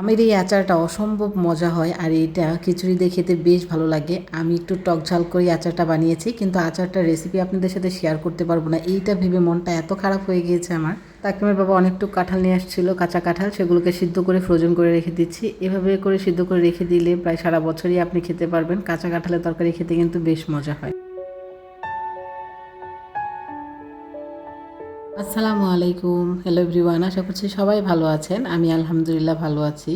আমের এই আচারটা অসম্ভব মজা হয় আর এটা খিচুড়ি দিয়ে খেতে বেশ ভালো লাগে। আমি একটু টক ঝাল করে আচারটা বানিয়েছি, কিন্তু আচারটার রেসিপি আপনাদের সাথে শেয়ার করতে পারব না। এইটা ভেবে মনটা এত খারাপ হয়ে গিয়েছে আমার। তাকিমের বাবা অনেকটু কাঁঠাল নিয়ে আসছিল, কাঁচা কাঁঠাল, সেগুলোকে সিদ্ধ করে ফ্রোজেন করে রেখে দিচ্ছি। এভাবে করে সিদ্ধ করে রেখে দিলে প্রায় সারা বছরই আপনি খেতে পারবেন। কাঁচা কাঁঠালের তরকারি খেতে কিন্তু বেশ মজা হয়। আসসালামু আলাইকুম। হ্যালো এভরিওয়ান আশা করছি সবাই ভালো আছেন। আমি আলহামদুলিল্লাহ ভালো আছি।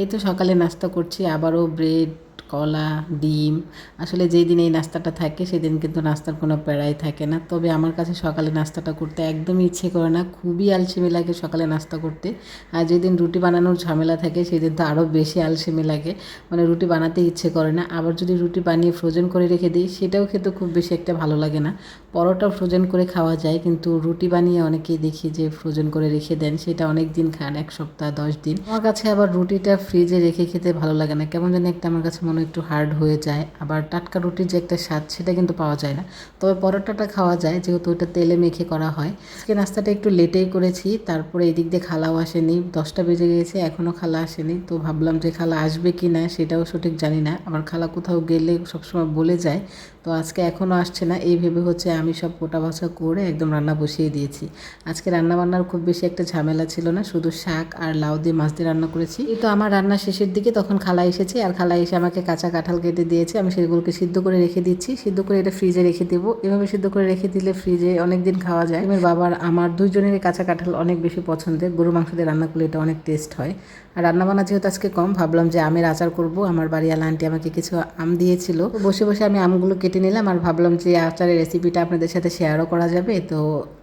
এই তো সকালে নাস্তা করছি, আবারও ব্রেড কলা, ডিম, আসলে যেই দিন এই নাস্তাটা থাকে সেদিন কিন্তু নাস্তার কোনো প্যারাই থাকে না। তবে আমার কাছে সকালে নাস্তাটা করতে একদমই ইচ্ছে করে না, খুবই আলসেমি লাগে সকালে নাস্তা করতে। আর যেদিন রুটি বানানোর ঝামেলা থাকে সেদিন তো আরও বেশি আলসেমি লাগে মানে রুটি বানাতে ইচ্ছে করে না। আবার যদি রুটি বানিয়ে ফ্রোজেন করে রেখে দিই সেটাও খেতে খুব বেশি একটা ভালো লাগে না। পরোটা ফ্রোজেন করে খাওয়া যায় কিন্তু রুটি বানিয়ে অনেকেই দেখি যে ফ্রোজেন করে রেখে দেন, সেটা অনেক দিন খান, এক সপ্তাহ, দশ দিন। আমার কাছে আবার রুটিটা ফ্রিজে রেখে খেতে ভালো লাগে না। কেমন যেন একটা আমার কাছে মনে হয় একটু হার্ড হয়ে যায়, আবার টাটকা রুটির যে একটা স্বাদ সেটা কিন্তু পাওয়া যায় না। তবে পরোটাটা খাওয়া যায়, যেহেতু ওটা তেলে মেখে করা হয়। আজকে নাস্তাটা একটু লেটেই করেছি, তারপরে এদিক দিয়ে খালাও আসেনি, দশটা বেজে গেছে এখনও খালা আসেনি। তো ভাবলাম যে খালা আসবে কি না সেটাও সঠিক জানি না। আবার খালা কোথাও গেলে সবসময় বলে যায় তো আজকে এখনও আসছে না, এই ভেবে হচ্ছে আমি সব কোটা বাছা করে একদম রান্না বসিয়ে দিয়েছি। আজকে রান্না বান্নার খুব বেশি একটা ঝামেলা ছিল না, শুধু শাক আর লাউ দিয়ে মাছ দিয়ে রান্না করেছি। এই তো আমার রান্না শেষের দিকে তখন খালা এসেছে, আর খালা এসে আমাকে কাঁচা কাঁঠাল কেটে দিয়েছে। আমি সেগুলোকে সিদ্ধ করে রেখে দিচ্ছি, সিদ্ধ করে এটা ফ্রিজে রেখে দেবো। এভাবে সিদ্ধ করে রেখে দিলে ফ্রিজে অনেক দিন খাওয়া যায়। আমার বাবার, আমার দুইজনেরই কাঁচা কাঁঠাল অনেক বেশি পছন্দের। গরু মাংস দিয়ে রান্না করলে এটা অনেক টেস্ট হয়। আর রান্নাবান্না যেহেতু আজকে কম, ভাবলাম যে আমের আচার করব। আমার বাড়িওয়ালা আন্টি আমাকে কিছু আম দিয়েছিল। বসে বসে আমি আমগুলো কেটে নিলাম আর ভাবলাম যে আচারের রেসিপিটা আপনাদের সাথে শেয়ারও করা যাবে। তো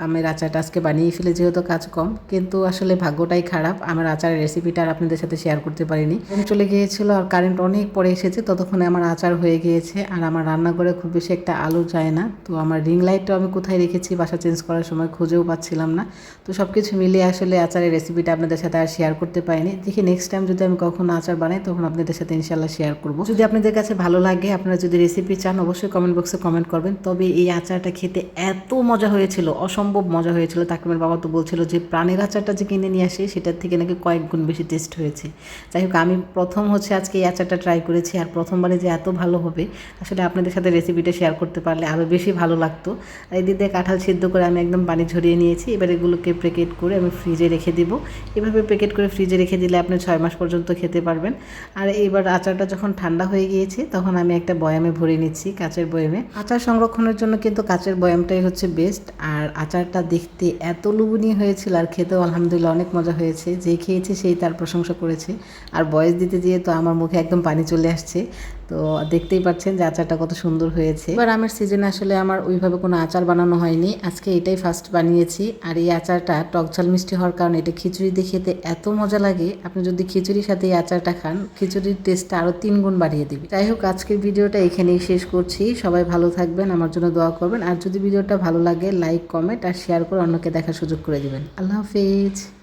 আমের আচারটা আজকে বানিয়ে ফেলে যেহেতু কাজ কম। কিন্তু আসলে ভাগ্যটাই খারাপ। আমার আচারের রেসিপিটা আর আপনাদের সাথে শেয়ার করতে পারিনি। চলে গিয়েছিল আর কারেন্ট অনেক পরে এসেছে। ততক্ষণে আমার আচার হয়ে গিয়েছে। আর আমার রান্নাঘরে খুব বেশি একটা আলো যায় না। তো আমার রিং লাইটটাও আমি কোথায় রেখেছি বাসা চেঞ্জ করার সময় খুঁজেও পাচ্ছিলাম না। তো সব কিছু মিলিয়ে আসলে আচারের রেসিপিটা আপনাদের সাথে আর শেয়ার করতে পারিনি। দেখি নেক্সট টাইম যদি আমি কখনো আচার বানাই, তখন আপনাদের সাথে ইনশাল্লাহ শেয়ার করব। যদি আপনাদের কাছে ভালো লাগে, আপনারা যদি রেসিপি চান, অবশ্যই কমেন্ট বক্সে কমেন্ট করবেন। তবে এই আচারটা খেতে এত মজা হয়েছিল, অসম্ভব মজা হয়েছিল। তাকিমের বাবা তো বলছিল যে, প্রাণের আচারটা যে কিনে নিয়ে আসে, সেটার থেকে নাকি কয়েক গুণ বেশি টেস্ট হয়েছে। যাই হোক, আমি প্রথম হচ্ছে আজকে এই আচারটা ট্রাই করেছি, আর প্রথমবারে যে এত ভালো হবে, আসলে আপনাদের সাথে রেসিপিটা শেয়ার করতে পারলে আরও বেশি ভালো লাগতো। আর এই দিকে কাঁঠাল সিদ্ধ করে আমি একদম পানি ঝরিয়ে নিয়েছি। এবার এগুলোকে প্যাকেট করে আমি ফ্রিজে রেখে দিব। এভাবে প্যাকেট করে ফ্রিজে রেখে দিলে আপনি ছয় মাস পর্যন্ত খেতে পারবেন। আর এইবার আচারটা যখন ঠান্ডা হয়ে গিয়েছে, তখন আমি একটা বয়ামে ভরে নিচ্ছি কাচের বয়ামে আচার সংরক্ষণের জন্য কিন্তু কাচের বয়ামটাই হচ্ছে বেস্ট আর আচারটা দেখতে এত লুবনীয় হয়েছিল আর খেতেও আলহামদুলিল্লাহ অনেক মজা হয়েছে। যে খেয়েছে সেই তার প্রশংসা করেছে। আর বয়স দিতে যেয়ে তো আমার মুখে একদম পানি চলে আসছে। তো দেখতেই পাচ্ছেন যে আচারটা কত সুন্দর হয়েছে। এবার আমের সিজনে আসলে আমার ওইভাবে কোনো আচার বানানো হয়নি। আজকে এটাই ফার্স্ট বানিয়েছি। আর এই আচারটা টক ঝাল মিষ্টি হওয়ার কারণে এটা খিচুড়ি দিয়ে এত মজা লাগে। আপনি যদি খিচুড়ির সাথে এই আচারটা খান, খিচুড়ির টেস্টটা আরও তিন গুণ বাড়িয়ে দিবে। যাই হোক, আজকের ভিডিওটা এখানেই শেষ করছি। সবাই ভালো থাকবেন, আমার জন্য দোয়া করবেন। আর যদি ভিডিওটা ভালো লাগে লাইক কমেন্ট আর শেয়ার করে অন্যকে দেখার সুযোগ করে দেবেন। আল্লাহ হাফিজ।